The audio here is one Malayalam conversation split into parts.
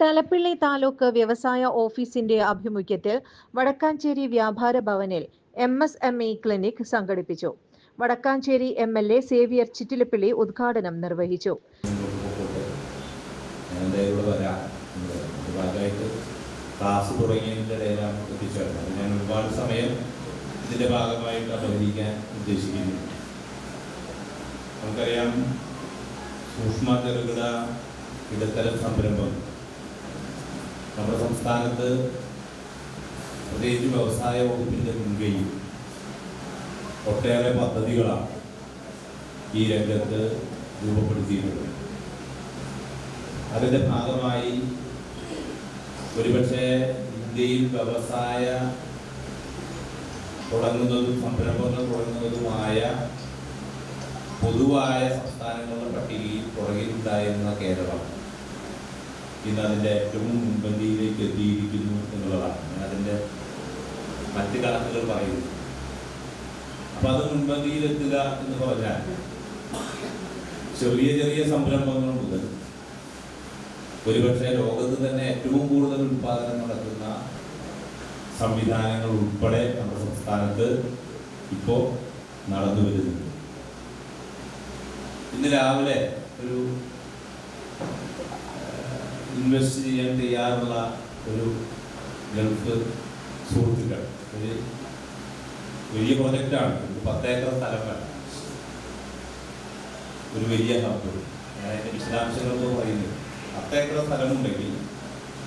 തലപ്പിള്ളി താലൂക്ക് വ്യവസായ ഓഫീസിന്റെ ആഭിമുഖ്യത്തിൽ വടക്കാഞ്ചേരി വ്യാപാര ഭവനിൽ M S M E clinic സംഘടിപ്പിച്ചു. Wadakkanchery M L A Xavier Chittilappilly ഉദ്ഘാടനം നിർവഹിച്ചു. ക്ലാസ് ഞാൻ ഒരുപാട് സമയം ഇതിന്റെ ഭാഗമായിട്ട് അപഹരിക്കാൻ ഉദ്ദേശിക്കുന്നു. നമുക്കറിയാം സൂക്ഷ്മ ചെറുകിട ഇടത്തരം സംരംഭം. നമ്മുടെ സംസ്ഥാനത്ത് പ്രത്യേകിച്ച് വ്യവസായ വകുപ്പിന്റെ മുൻകൈയിൽ ഒട്ടേറെ പദ്ധതികളാണ് ഈ രംഗത്ത് രൂപപ്പെടുത്തിയിട്ടുള്ളത്. അതിന്റെ ഭാഗമായി ഒരുപക്ഷെ ഇന്ത്യയിൽ വ്യവസായ തുടങ്ങുന്നതും സംരംഭങ്ങൾ തുടങ്ങുന്നതുമായ പൊതുവായ സംസ്ഥാനങ്ങളുടെ പട്ടികയിൽ പുറകിലുണ്ടായിരുന്ന കേരളം ഇന്ന് അതിന്റെ ഏറ്റവും മുൻപന്തിയിലേക്ക് എത്തിയിരിക്കുന്നു എന്നുള്ളതാണ്. ഞാൻ അതിന്റെ മറ്റ് കണക്കുകൾ പറയുന്നു. അപ്പം അത് മുൻപന്തിയിലെത്തുക എന്ന് പറഞ്ഞാൽ ചെറിയ ചെറിയ സംരംഭങ്ങൾ മുതൽ ഒരുപക്ഷെ ലോകത്ത് തന്നെ ഏറ്റവും കൂടുതൽ ഉൽപാദനം നടക്കുന്ന സംവിധാനങ്ങൾ ഉൾപ്പെടെ നമ്മുടെ സംസ്ഥാനത്ത് ഇപ്പോൾ നടന്നു വരുന്നുണ്ട്. ഇന്ന് രാവിലെ ഒരു ഇൻവെസ്റ്റ് ചെയ്യാൻ തയ്യാറുള്ള ഒരു ഗൾഫ് സുഹൃത്തുക്കൾ. ഒരു വലിയ പ്രൊജക്റ്റാണ് ഒരു പത്തേക്കർ സ്ഥലം വേണം. ഒരു വലിയ ഹബ്ബ് ഞാൻ അതിന്റെ വിശദാംശങ്ങളൊന്നും പറയുന്നത് പത്തേക്കർ സ്ഥലമുണ്ടെങ്കിൽ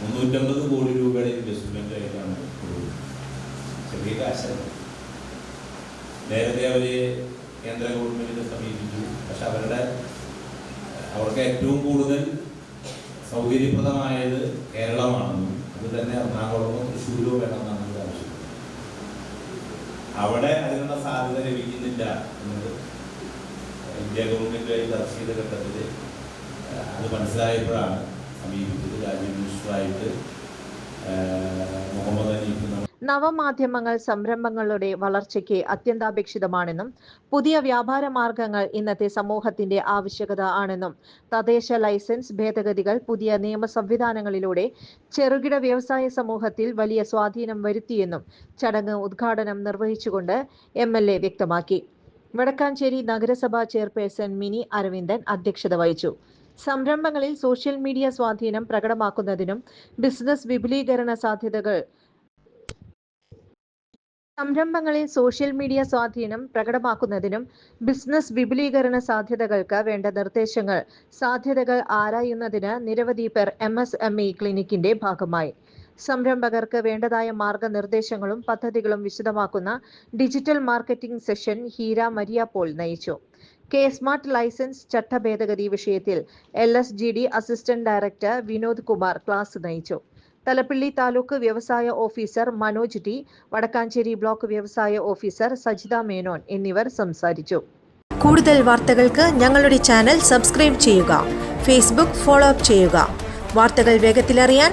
മുന്നൂറ്റമ്പത് കോടി രൂപയുടെ ഇൻവെസ്റ്റ്മെന്റ് ആയിട്ടാണ്. ചെറിയ കാശല്ല. നേരത്തെ അവർ കേന്ദ്ര ഗവൺമെന്റിനെ സമീപിച്ചു. പക്ഷെ അവരുടെ അവർക്ക് ഏറ്റവും കൂടുതൽ സൗകര്യപ്രദമായത് കേരളമാണെന്നും അത് തന്നെ എറണാകുളമോ തൃശ്ശൂരോ വേണമെന്നാണ് അവർ ആവശ്യം അവിടെ അതിനുള്ള സാധ്യത ലഭിക്കുന്നില്ല എന്നത് ഇന്ത്യ ഗവൺമെന്റുമായി ചർച്ച ചെയ്ത ഘട്ടത്തിൽ അത് മനസ്സിലായപ്പോഴാണ് സമീപിച്ചത്. രാജ്യ മിനിസ്റ്ററായിട്ട് നവമാധ്യമങ്ങൾ സംരംഭങ്ങളുടെ വളർച്ചയ്ക്ക് അത്യന്താപേക്ഷിതമാണെന്നും പുതിയ വ്യാപാര മാർഗങ്ങൾ ഇന്നത്തെ സമൂഹത്തിന്റെ ആവശ്യകത ആണെന്നും തദ്ദേശ ലൈസൻസ് ഭേദഗതികൾ പുതിയ നിയമ സംവിധാനങ്ങളിലൂടെ ചെറുകിട വ്യവസായ സമൂഹത്തിൽ വലിയ സ്വാധീനം വരുത്തിയെന്നും ചടങ്ങ് ഉദ്ഘാടനം നിർവഹിച്ചുകൊണ്ട് എം എൽ എ വ്യക്തമാക്കി. വടക്കാഞ്ചേരി നഗരസഭാ ചെയർപേഴ്സൺ മിനി അരവിന്ദൻ അധ്യക്ഷത വഹിച്ചു. സംരംഭങ്ങളിൽ സോഷ്യൽ മീഡിയ സ്വാധീനം പ്രകടമാക്കുന്നതിനും ബിസിനസ് വിപുലീകരണ സാധ്യതകൾ സംരംഭങ്ങളിൽ സോഷ്യൽ മീഡിയ സ്വാധീനം പ്രകടമാക്കുന്നതിനും ബിസിനസ് വിപുലീകരണ സാധ്യതകൾക്ക് വേണ്ട നിർദ്ദേശങ്ങൾ സാധ്യതകൾ ആരായുന്നതിന് നിരവധി പേർ എം എസ് എം ഇ ക്ലിനിക്കിന്റെ ഭാഗമായി. സംരംഭകർക്ക് വേണ്ടതായ മാർഗനിർദ്ദേശങ്ങളും പദ്ധതികളും വിശദമാക്കുന്ന digital marketing session Heera Maria Paul നയിച്ചു. കെ സ്മാർട്ട് ലൈസൻസ് ചട്ടഭേദഗതി വിഷയത്തിൽ L assistant director Vinod Kumar class നയിച്ചു. തലപ്പിള്ളി താലൂക്ക് വ്യവസായ officer Manoj T Wadakkanchery block വ്യവസായ ഓഫീസർ സജിത മേനോൻ എന്നിവർ സംസാരിച്ചു. കൂടുതൽ വാർത്തകൾക്ക് ഞങ്ങളുടെ ചാനൽ സബ്സ്ക്രൈബ് ചെയ്യുക ഫേസ്ബുക്ക് ഫോളോ അപ്പ് ചെയ്യുക. വാർത്തകൾ വേഗത്തിലറിയാൻ